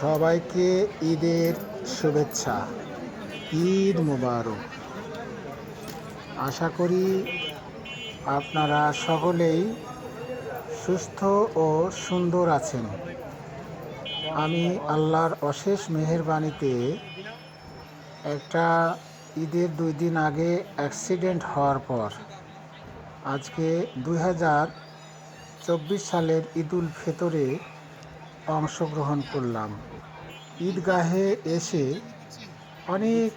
সবাইকে ঈদের শুভেচ্ছা। ঈদ মুবারক। আশা করি আপনারা সকলেই সুস্থ ও সুন্দর আছেন। আমি আল্লাহর অশেষ মেহেরবানিতে একটা ঈদের দুই দিন আগে অ্যাক্সিডেন্ট হওয়ার পর, আজকে দুই হাজার চব্বিশ সালের ঈদুল ফেতরে অংশগ্রহণ করলাম। ঈদগাহে এসে অনেক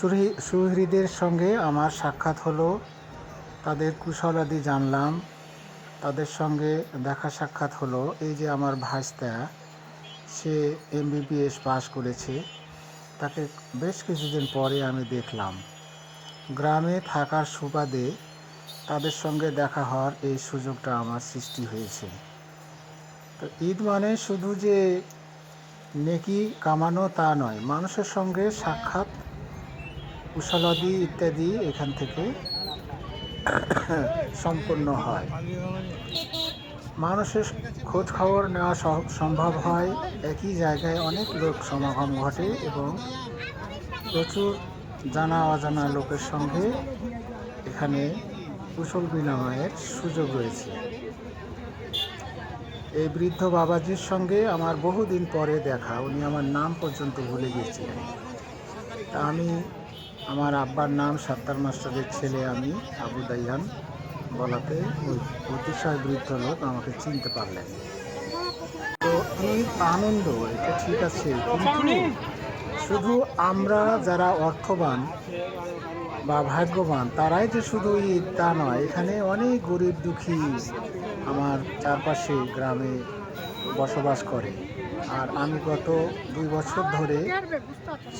সুহৃ- সুহৃদের সঙ্গে আমার সাক্ষাৎ হলো। তাদের কুশলাদি জানলাম। তাদের সঙ্গে দেখা সাক্ষাৎ হলো। এই যে আমার ভাইস্তা, সে এমবিবিএস পাস করেছে। তাকে বেশ কিছুদিন পরে আমি দেখলাম। গ্রামে থাকার সুবাদে তাদের সঙ্গে দেখা হওয়ার এই সুযোগটা আমার সৃষ্টি হয়েছে। তো ঈদ মানে শুধু যে নেকি কামানো তা নয়, মানুষের সঙ্গে সাক্ষাৎ কুশলাদি ইত্যাদি এখান থেকে সম্পন্ন হয়। মানুষের খোঁজ খবর নেওয়া সম্ভব হয়। একই জায়গায় অনেক লোক সমাগম ঘটে এবং প্রচুর জানা অজানা লোকের সঙ্গে এখানে কুশল বিনিময়ের সুযোগ রয়েছে। এই বৃদ্ধ বাবাজির সঙ্গে আমার বহুদিন পরে দেখা। উনি আমার নাম পর্যন্ত ভুলে গিয়েছিলেন। তা আমি আমার আব্বার নাম সাত্তার মাস্টারের ছেলে আমি আবু দাইয়ান বলাতে ওই অতিশয় বৃদ্ধ লোক আমাকে চিনতে পারলেন। তো এই আনন্দ, এটা ঠিক আছে, কিন্তু শুধু আমরা যারা অর্থবান বা ভাগ্যবান, তারাই যে শুধু ঈদ, তা নয়। এখানে অনেক গরিব দুঃখী আমার চারপাশে গ্রামে বসবাস করে। আর আমি গত দুই বছর ধরে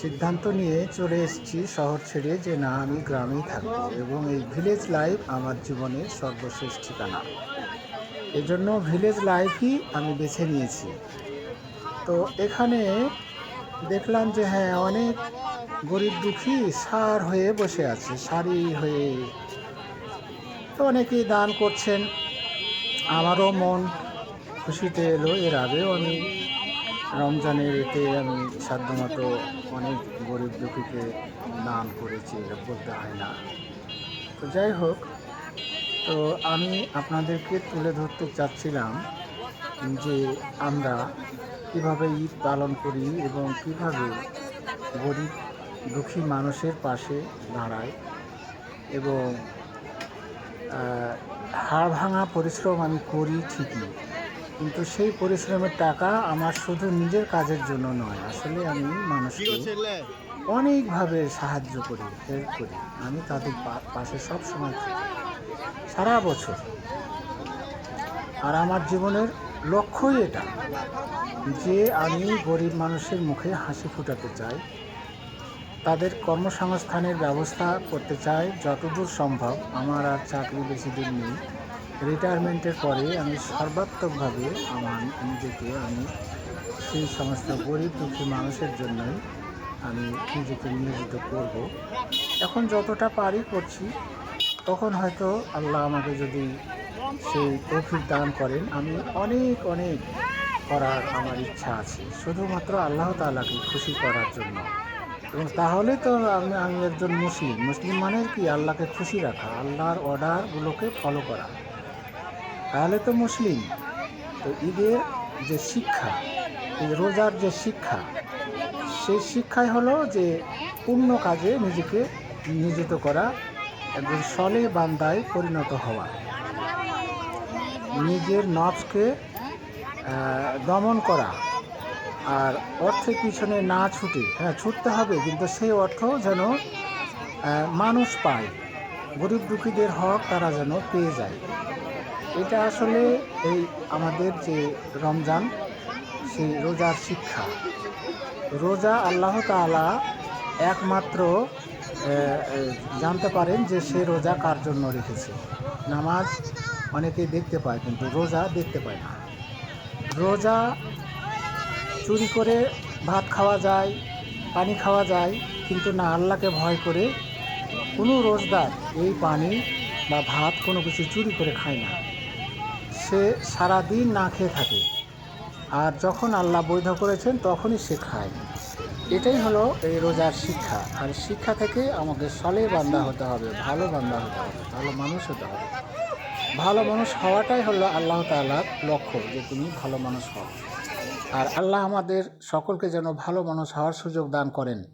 সিদ্ধান্ত নিয়ে চলে এসেছি শহর ছেড়ে যে না, আমি গ্রামেই থাকব এবং এই ভিলেজ লাইফ আমার জীবনের সর্বশেষ ঠিকানা। এজন্য ভিলেজ লাইফই আমি বেছে নিয়েছি। তো এখানে দেখলাম যে হ্যাঁ অনেক গরিব দুঃখী সার হয়ে বসে আছে, সারি হয়ে। তো অনেকেই দান করছেন। আমারও মন খুশিতে এলো, এর আগেও আমি রমজানের এতে আমি সাধ্যমতো অনেক গরিব দুঃখীকে দান করেছি এটা বলতে হয় না। তো যাই হোক, তো আমি আপনাদেরকে তুলে ধরতে চাচ্ছিলাম যে আমরা কীভাবে ঈদ পালন করি এবং কীভাবে গরিব, দুঃখী মানুষের পাশে দাঁড়াই এবং হাড় ভাঙা পরিশ্রম আমি করি ঠিকই। কিন্তু সেই পরিশ্রমের টাকা আমার শুধু নিজের কাজের জন্য নয়, আসলে আমি মানুষকে অনেকভাবে সাহায্য করি হেল্প করি। আমি তাদের পাশে সব সময় থাকি, সারা বছর। আর আমার জীবনের লক্ষ্যই এটা যে আমি গরিব মানুষের মুখে হাসি ফুটাতে চাই, তাদের কর্মসংস্থানের ব্যবস্থা করতে চাই, যতদূর সম্ভব। আমার আর চাকরি বেশি দিন নেই। রিটায়ারমেন্টের পরে আমি সর্বাত্মকভাবে আমার নিজেকে, আমি সেই সমস্ত গরিব দুঃখী মানুষের জন্যই আমি নিজেকে নিয়োজিত করব। এখন যতটা পারি করছি, তখন হয়তো আল্লাহ আমাকে যদি সেই তৌফিক দান করেন। আমি অনেক অনেক করার আমার ইচ্ছা আছে। শুধুমাত্র আল্লাহ তাআলাকে খুশি করার জন্য। এবং তাহলে তো আমি আমি একজন মুসলিম। মুসলিম মানে কি? আল্লাহকে খুশি রাখা, আল্লাহর অর্ডারগুলোকে ফলো করা। তাহলে তো মুসলিম। তো ঈদের যে শিক্ষা, এই রোজার যে শিক্ষা, সেই শিক্ষাই হলো যে পূর্ণ কাজে নিজেকে নিয়োজিত করা, একজন সলে বান্দায় পরিণত হওয়া। নিজের নফসকে দমন করা আর অর্থের পিছনে না ছুটে। হ্যাঁ ছুটতে হবে, কিন্তু সেই অর্থ যেন মানুষ পায়। গরিব দুঃখীদের হক তারা যেন পেয়ে যায়। এটা আসলে এই আমাদের যে রমজান, সেই রোজার শিক্ষা। রোজা আল্লাহ তাআলা একমাত্র জানতে পারেন যে সে রোজা কার জন্য রেখেছে। নামাজ অনেকেই দেখতে পায়, কিন্তু রোজা দেখতে পায় না। রোজা চুরি করে ভাত খাওয়া যায়, পানি খাওয়া যায়, কিন্তু না আল্লাহকে ভয় করে কোনো রোজদার এই পানি বা ভাত কোনো কিছু চুরি করে খায় না। সে সারা দিন না খেয়ে থাকে। আর যখন আল্লাহ বৈধ করেছেন, তখনই সে খায়। এটাই হলো এই রোজার শিক্ষা। আর শিক্ষা থেকে আমাকে সলে বান্দা হতে হবে, ভালো বান্দা হতে হবে, ভালো মানুষ হতে হবে। ভালো মানুষ হওয়াটাই হলো আল্লাহ তাআলার লক্ষ্য যে তুমি ভালো মানুষ হও। আর আল্লাহ আমাদের সকলকে যেন ভালো মানুষ হওয়ার সুযোগ দান করেন।